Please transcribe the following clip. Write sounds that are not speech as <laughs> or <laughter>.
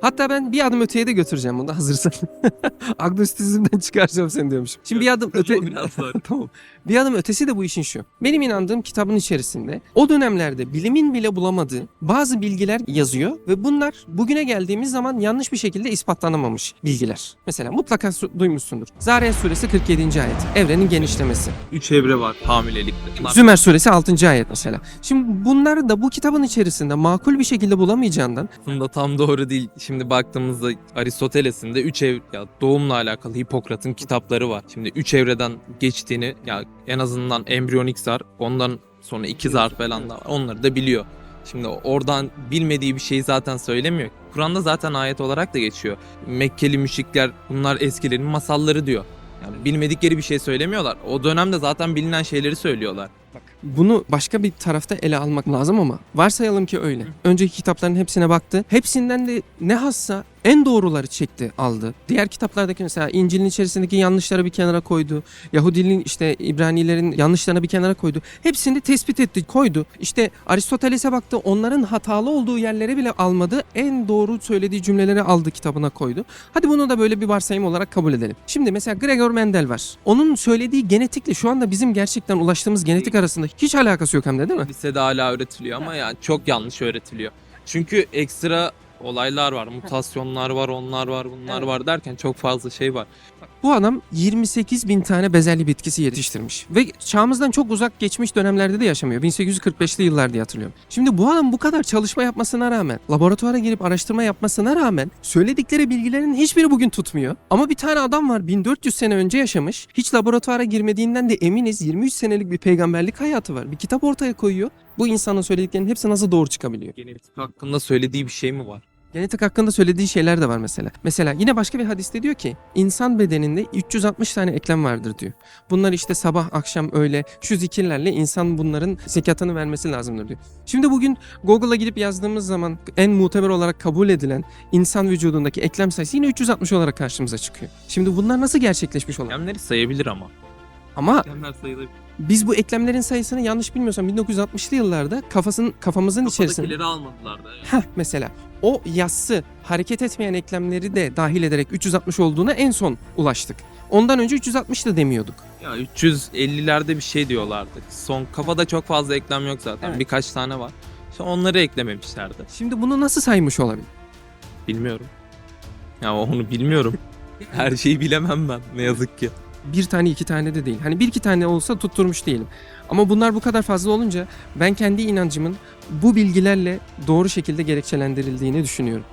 Hatta ben bir adım öteye de götüreceğim bunu hazırsan. <laughs> Agnostizmden çıkaracağım seni diyormuşum. Şimdi bir adım öte... <laughs> Tamam. Bir adım ötesi de bu işin şu. Benim inandığım kitabın içerisinde o dönemlerde bilimin bile bulamadığı bazı bilgiler yazıyor ve bunlar bugüne geldiğimiz zaman yanlış bir şekilde ispatlanamamış bilgiler. Mesela mutlaka su- duymuşsundur. Zariyat suresi 47. ayet. Evrenin genişlemesi. Üç evre var hamilelikte. Zümer suresi 6. ayet mesela. Şimdi bunları da bu kitabın içerisinde makul bir şekilde bulamayacağından aslında tam doğru değil. Şimdi baktığımızda Aristoteles'in de üç ev ya doğumla alakalı Hipokrat'ın kitapları var. Şimdi üç evreden geçtiğini ya en azından embriyonik zar ondan sonra iki zar falan da var. Onları da biliyor. Şimdi oradan bilmediği bir şeyi zaten söylemiyor. Kur'an'da zaten ayet olarak da geçiyor. Mekkeli müşrikler bunlar eskilerin masalları diyor. Yani bilmedikleri bir şey söylemiyorlar. O dönemde zaten bilinen şeyleri söylüyorlar. Bunu başka bir tarafta ele almak lazım ama varsayalım ki öyle. Önceki kitapların hepsine baktı. Hepsinden de ne hassa en doğruları çekti, aldı. Diğer kitaplardaki mesela İncil'in içerisindeki yanlışları bir kenara koydu. Yahudiliğin işte İbranilerin yanlışlarını bir kenara koydu. Hepsini tespit etti, koydu. İşte Aristoteles'e baktı. Onların hatalı olduğu yerlere bile almadı. En doğru söylediği cümleleri aldı kitabına koydu. Hadi bunu da böyle bir varsayım olarak kabul edelim. Şimdi mesela Gregor Mendel var. Onun söylediği genetikle şu anda bizim gerçekten ulaştığımız genetik arasında hiç alakası yok hem de değil mi? Lisede hala öğretiliyor ama yani çok yanlış öğretiliyor. Çünkü ekstra olaylar var, mutasyonlar var, onlar var, bunlar Evet. var derken çok fazla şey var. Bu adam 28 bin tane bezelye bitkisi yetiştirmiş. Ve çağımızdan çok uzak geçmiş dönemlerde de yaşamıyor. 1845'li yıllar diye hatırlıyorum. Şimdi bu adam bu kadar çalışma yapmasına rağmen, laboratuvara girip araştırma yapmasına rağmen söyledikleri bilgilerin hiçbiri bugün tutmuyor. Ama bir tane adam var 1400 sene önce yaşamış. Hiç laboratuvara girmediğinden de eminiz 23 senelik bir peygamberlik hayatı var. Bir kitap ortaya koyuyor. Bu insanın söylediklerinin hepsi nasıl doğru çıkabiliyor? Genetik hakkında söylediği bir şey mi var? Genetik hakkında söylediği şeyler de var mesela. Mesela yine başka bir hadiste diyor ki insan bedeninde 360 tane eklem vardır diyor. Bunlar işte sabah, akşam, öğle şu zikirlerle insan bunların zekatını vermesi lazımdır diyor. Şimdi bugün Google'a gidip yazdığımız zaman en muteber olarak kabul edilen insan vücudundaki eklem sayısı yine 360 olarak karşımıza çıkıyor. Şimdi bunlar nasıl gerçekleşmiş olabilir? Eklemleri sayabilir ama. Ama Eklemler biz bu eklemlerin sayısını yanlış bilmiyorsam 1960'lı yıllarda kafasının kafamızın içerisinde Kafadakileri almadılar da. Yani. Heh mesela o yassı hareket etmeyen eklemleri de dahil ederek 360 olduğuna en son ulaştık. Ondan önce 360 da demiyorduk. Ya 350'lerde bir şey diyorlardı. Son kafada çok fazla eklem yok zaten. Evet. Birkaç tane var. İşte onları eklememişlerdi. Şimdi bunu nasıl saymış olabilir? Bilmiyorum. Ya onu bilmiyorum. <laughs> Her şeyi bilemem ben ne yazık ki. Bir tane iki tane de değil. Hani bir iki tane olsa tutturmuş diyelim. Ama bunlar bu kadar fazla olunca ben kendi inancımın bu bilgilerle doğru şekilde gerekçelendirildiğini düşünüyorum.